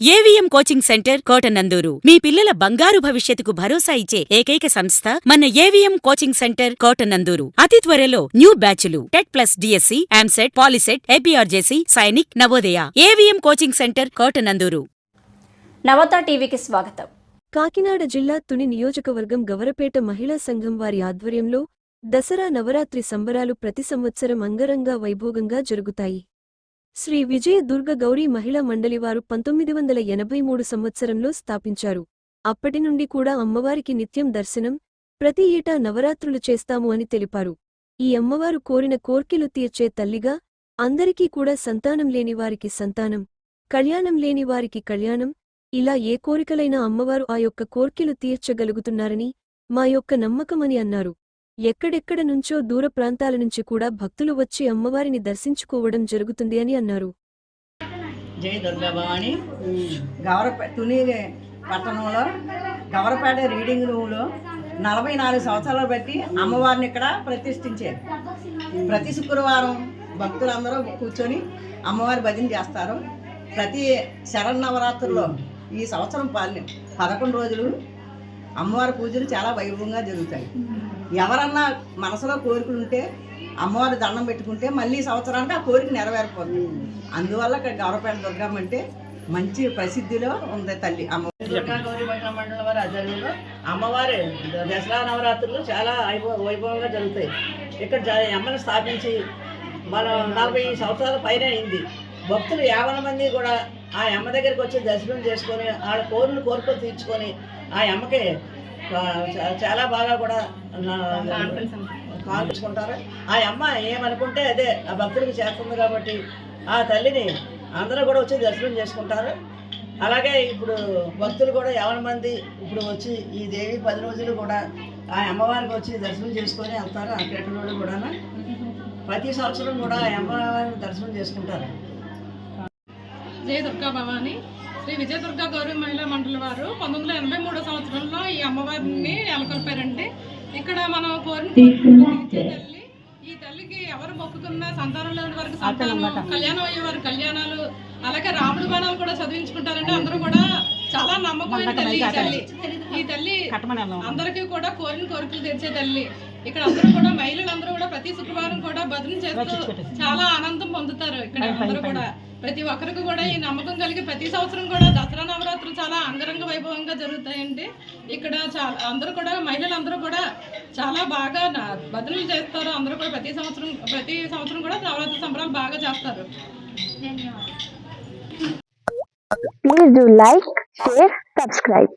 AVM coaching centre Kotananduru. మీ పిల్లల బంగారు భవిష్యత్తుకు భరోసా ఇచ్చే ఏకైక సంస్థ మన ఏవిఎం కోచింగ్ సెంటర్ కోటనందూరు. అతి త్వరలో new బ్యాచులు TET plus DSC EAMCET POLYCET APRJC Sainik Navodaya. AVM coaching centre Kotananduru. Navata టీవీకి స్వాగతం. కాకినాడ జిల్లా తుని నియోజకవర్గం గవరపేట మహిళా సంఘం వారి ఆధ్వర్యంలో దసరా నవరాత్రి సంబరాలు ప్రతి సంవత్సరం అంగరంగ వైభోగంగా జరుగుతాయి. శ్రీ విజయ దుర్గ గౌరీ మహిళా మండలివారు పంతొమ్మిది వందల ఎనభై మూడు సంవత్సరంలో స్థాపించారు. అప్పటి నుండి కూడా అమ్మవారికి నిత్యం దర్శనం ప్రతి ఏటా నవరాత్రులు చేస్తాము అని తెలిపారు. ఈ అమ్మవారు కోరిన కోర్కెలు తీర్చే తల్లిగా అందరికీ కూడా సంతానం లేని వారికి సంతానం కళ్యాణం లేని వారికి కళ్యాణం ఇలా ఏ కోరికలైనా అమ్మవారు ఆ యొక్క కోర్కెలు తీర్చగలుగుతున్నారని మా యొక్క నమ్మకమని అన్నారు. ఎక్కడెక్కడ నుంచో దూర ప్రాంతాల నుంచి కూడా భక్తులు వచ్చి అమ్మవారిని దర్శించుకోవడం జరుగుతుంది అని అన్నారు. జై దుర్గాభవాని. గవరపేట తుని పట్టణంలో గవరపేట రీడింగ్ రూమ్లో నలభై నాలుగు సంవత్సరాలు బట్టి అమ్మవారిని ఇక్కడ ప్రతిష్ఠించారు. ప్రతి శుక్రవారం భక్తులందరూ కూర్చొని అమ్మవారి భజన చేస్తారు. ప్రతి శరన్నవరాత్రుల్లో ఈ సంవత్సరం పాలి పదకొండు రోజులు అమ్మవారి పూజలు చాలా వైభవంగా జరుగుతాయి. ఎవరన్నా మనసులో కోరికలు ఉంటే అమ్మవారి దండం పెట్టుకుంటే మళ్ళీ సంవత్సరానికి ఆ కోరిక నెరవేరిపోతుంది. అందువల్ల ఇక్కడ గౌరవపేట దుర్గమ్మ అంటే మంచి ప్రసిద్ధిలో ఉంది తల్లి అమ్మ. మండలం వారి ఆధ్వర్యంలో అమ్మవారి దసరా నవరాత్రులు చాలా వైభవ వైభవంగా జరుగుతాయి. ఇక్కడ అమ్మని స్థాపించి మనం నలభై సంవత్సరాల పైన అయింది. భక్తులు యాభై మంది కూడా ఆ అమ్మ దగ్గరికి వచ్చి దర్శనం చేసుకొని వాళ్ళ కోరికలు కోరికలు తీర్చుకొని ఆ అమ్మకి చాలా బాగా కూడా కాల్చుకుంటారు ఆ అమ్మ ఏమనుకుంటే అదే ఆ భక్తుడికి చేస్తుంది కాబట్టి ఆ తల్లిని అందరూ కూడా వచ్చి దర్శనం చేసుకుంటారు. అలాగే ఇప్పుడు భక్తులు కూడా యావన మంది ఇప్పుడు వచ్చి ఈ దేవి పది రోజులు కూడా ఆ అమ్మవారికి వచ్చి దర్శనం చేసుకొని వెళ్తారు. ఆ కేటలోళ్ళు కూడా ప్రతి సంవత్సరం కూడా ఆ అమ్మవారిని దర్శనం చేసుకుంటారు. జయ దుర్గా భవాని. శ్రీ విజయ దుర్గా గౌరవ మహిళా మండలి వారు పంతొమ్మిది వందల ఎనభై మూడో సంవత్సరంలో ఈ అమ్మవారిని నెలకొల్పారండి. ఇక్కడ మనం కోరిన తల్లి ఈ తల్లికి ఎవరు మొక్కుకున్నా సంతానం లేని వారికి సంతానం కళ్యాణం అయ్యే వారి కళ్యాణాలు అలాగే రాముడు బాణాలు కూడా చదివించుకుంటారంటే అందరూ కూడా చాలా నమ్మకమైన తల్లి ఈ తల్లి. ఈ తల్లి అందరికీ కూడా కోరిన కోరికలు తీర్చే తల్లి. ఇక్కడ అందరూ కూడా మహిళలందరూ కూడా ప్రతి శుక్రవారం కూడా భజన చేస్తూ చాలా ఆనందం పొందుతారు ఇక్కడ అందరూ కూడా. ప్రతి ఒక్కరికి కూడా ఈ నమ్మకం కలిగి ప్రతి సంవత్సరం కూడా దసరా నవరాత్రులు చాలా అంగరంగ వైభవంగా జరుగుతాయండి. ఇక్కడ చాలా అందరూ కూడా మహిళలందరూ కూడా చాలా బాగా భజనలు చేస్తారు. అందరూ కూడా ప్రతి సంవత్సరం ప్రతి సంవత్సరం కూడా నవరాత్రి సంబరాలు బాగా చేస్తారు. Please do like, share, subscribe.